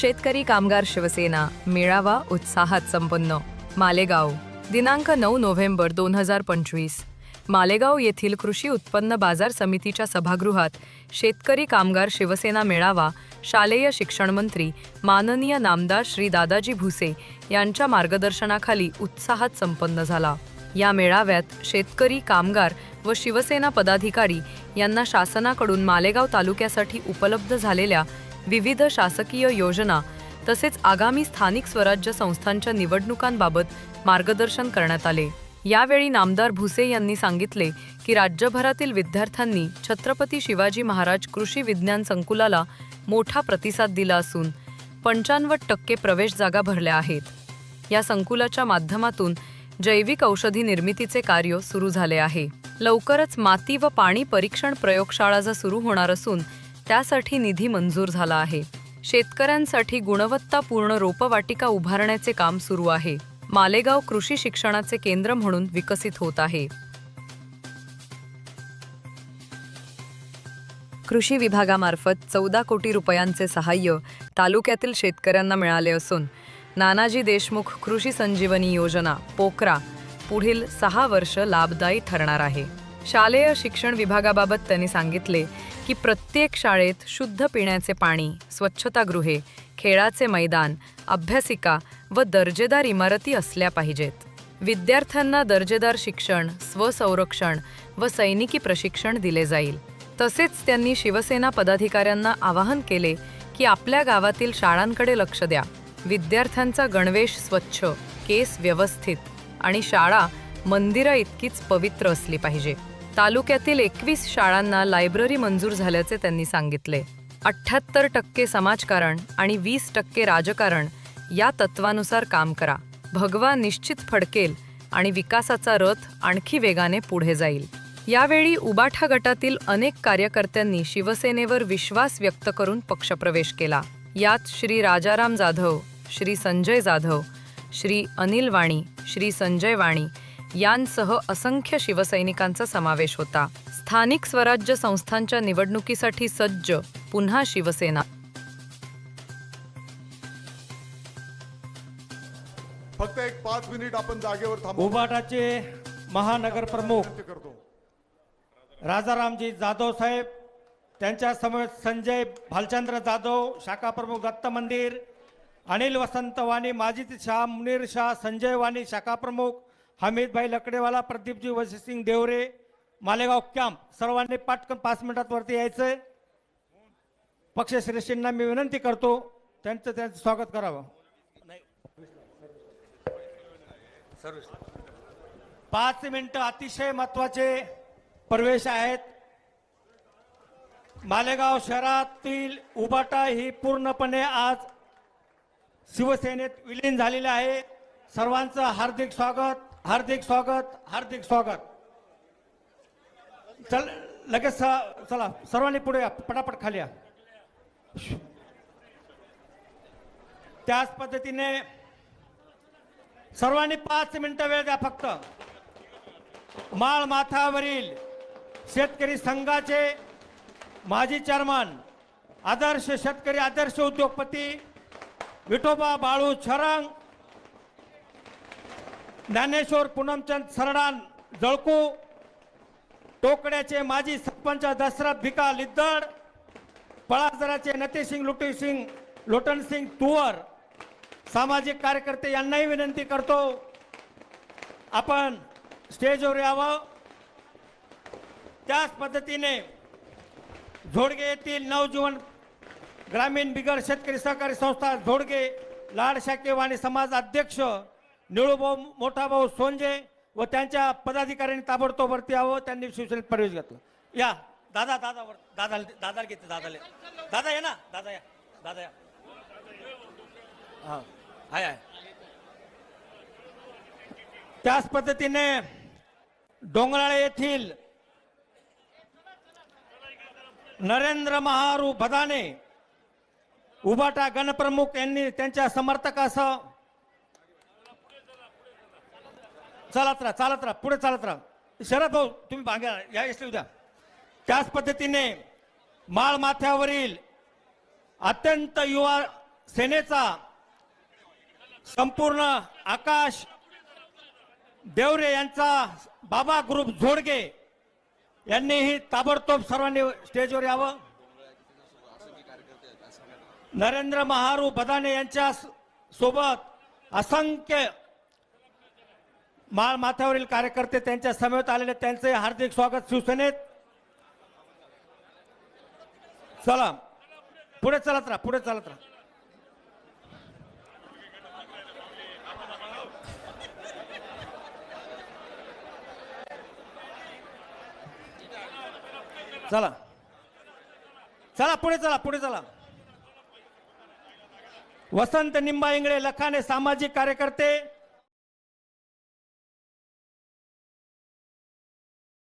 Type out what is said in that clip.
शेतकरी कामगार शिवसेना मेळावा उत्साहात संपन्न. मालेगाव दिनांक नऊ नोव्हेंबर दोन हजार पंचवीस. मालेगाव येथील कृषी उत्पन्न बाजार समितीच्या सभागृहात शेतकरी कामगार शिवसेना मेळावा शालेय शिक्षण मंत्री माननीय नामदार श्री दादाजी भुसे यांच्या मार्गदर्शनाखाली उत्साहात संपन्न झाला. या मेळाव्यात शेतकरी कामगार व शिवसेना पदाधिकारी यांना शासनाकडून मालेगाव तालुक्यासाठी उपलब्ध झालेल्या विविध शासकीय योजना तसेच आगामी स्थानिक स्वराज्य संस्थांच्या निवडणुकांबाबत मार्गदर्शन करण्यात आले. यावेळी नामदार भुसे यांनी सांगितले की राज्यभरातील विद्यार्थ्यांनी छत्रपती शिवाजी महाराज कृषी विज्ञान संकुलाला मोठा प्रतिसाद दिला असून पंच्याण्णव टक्के प्रवेश जागा भरल्या आहेत. या संकुलाच्या माध्यमातून जैविक औषधी निर्मितीचे कार्य सुरू झाले आहे. लवकरच माती व पाणी परीक्षण प्रयोगशाळा सुरू होणार असून त्यासाठी निधी मंजूर झाला आहे. शेतकऱ्यांसाठी गुणवत्तापूर्ण रोपवाटिका उभारण्याचे काम सुरू आहे. मालेगाव कृषी शिक्षणाचे केंद्र म्हणून विकसित होत आहे. कृषी विभागामार्फत चौदा कोटी रुपयांचे सहाय्य तालुक्यातील शेतकऱ्यांना मिळाले असून नानाजी देशमुख कृषी संजीवनी योजना पोकरा पुढील सहा वर्ष लाभदायी ठरणार आहे. शालेय शिक्षण विभागाबाबत त्यांनी सांगितले की प्रत्येक शाळेत शुद्ध पिण्याचे पाणी स्वच्छतागृहे खेळाचे मैदान अभ्यासिका व दर्जेदार इमारती असल्या पाहिजेत. विद्यार्थ्यांना दर्जेदार शिक्षण स्वसंरक्षण व सैनिकी प्रशिक्षण दिले जाईल. तसेच त्यांनी शिवसेना पदाधिकाऱ्यांना आवाहन केले की आपल्या गावातील शाळांकडे लक्ष द्या. विद्यार्थ्यांचा गणवेश स्वच्छ केस व्यवस्थित आणि शाळा मंदिरा इतकीच पवित्र असली पाहिजे. तालुक्यातील एकवीस शाळांना लायब्ररी मंजूर झाल्याचे त्यांनी सांगितले. अठ्ठ्याहत्तर टक्के समाजकारण आणि वीस टक्के राजकारण या तत्वानुसार काम करा. भगवा निश्चित फडकेल आणि विकासाचा रथ आणखी वेगाने पुढे जाईल. यावेळी उबाठा गटातील अनेक कार्यकर्त्यांनी शिवसेनेवर विश्वास व्यक्त करून पक्षप्रवेश केला. यात श्री राजाराम जाधव श्री संजय जाधव श्री अनिल वाणी श्री संजय वाणी यांसह असंख्य शिवसैनिकांचा समावेश होता. स्थानिक स्वराज्य संस्थांच्या निवडणुकीसाठी सज्ज पुन्हा शिवसेना. फक्त एक पाच मिनिट आपण जागेवर थांबू. उबाटाचे महानगर प्रमुख राजारामजी जाधव साहेब त्यांच्या समवेत संजय भालचंद्र जाधव शाखा प्रमुख दत्त मंदिर अनिल वसंत वाणी माजिद शाह मुनीर शाह संजय वाणी शाखा प्रमुख हमीदभाई लकडेवाला प्रदीपजी वसीसिंग देवरे मालेगाव कॅम्प सर्वांनी पाटकन पाच मिनिटात वरती पक्ष पक्षश्रेष्ठींना मी विनंती करतो त्यांचं त्यांचं स्वागत करावं. पाच मिनिटं अतिशय महत्त्वाचे प्रवेश आहेत. मालेगाव शहरातील उबाटा ही पूर्णपणे आज शिवसेनेत विलीन झालेली आहे. सर्वांचं हार्दिक स्वागत. हार्दिक स्वागत हार्दिक स्वागत. चल लगेच स- चला सर्वांनी पुढे या पटापट खाली या. त्याच पद्धतीने सर्वांनी पाच मिनिटं वेळ द्या फक्त. माळ माथावरील शेतकरी संघाचे माजी चेअरमन आदर्श शेतकरी आदर्श उद्योगपती विठोबा बाळू छरंग ज्ञानेश्वर पूनमचंद सरडान जळकू टोकड्याचे माजी सरपंच दशरथ भिका लिद्दड पळाजराचे नतेसिंग लुटीसिंग लोटनसिंग तुवर. सामाजिक कार्यकर्ते यांनाही विनंती करतो. आपण स्टेजवर यावं. त्याच पद्धतीने झोडगे येथील नवजीवन ग्रामीण बिगर शेतकरी सहकारी संस्था झोडगे लाड शाकेवाणी समाज अध्यक्ष निळूभाऊ मोठा भाऊ सोंजे व त्यांच्या पदाधिकाऱ्यांनी ताबडतोबवरती यावं त्यांनी शिवसेनेत प्रवेश घेतला. या. दादा दादा वर दादा दादा घेते दादाले दादा या ना. दादा या. दादा या. हा. हाय आहे त्याच पद्धतीने डोंगराळे येथील नरेंद्र महारू भदाने उबाटा गणप्रमुख यांनी त्यांच्या समर्थकासह चालत राहा चालत राहा पुढे चालत राहा. शरद भाऊ तुम्ही मागे या यश द्या त्याच पद्धतीने माळ माथ्यावरील अत्यंत युवा सेनेचा संपूर्ण आकाश देवरे यांचा बाबा ग्रुप झोडगे यांनीही ताबडतोब सर्वांनी स्टेजवर यावं. नरेंद्र महारू बदाने यांच्या सोबत असंख्य माळ माथ्यावरील कार्यकर्ते त्यांच्या समेत आलेले त्यांचे हार्दिक स्वागत शिवसेनेत. चला. पुढे चालत राहा पुढे चालत राहा. चला. चला पुढे चला पुढे चला. वसंत निंबा इंगळे लखाने सामाजिक कार्यकर्ते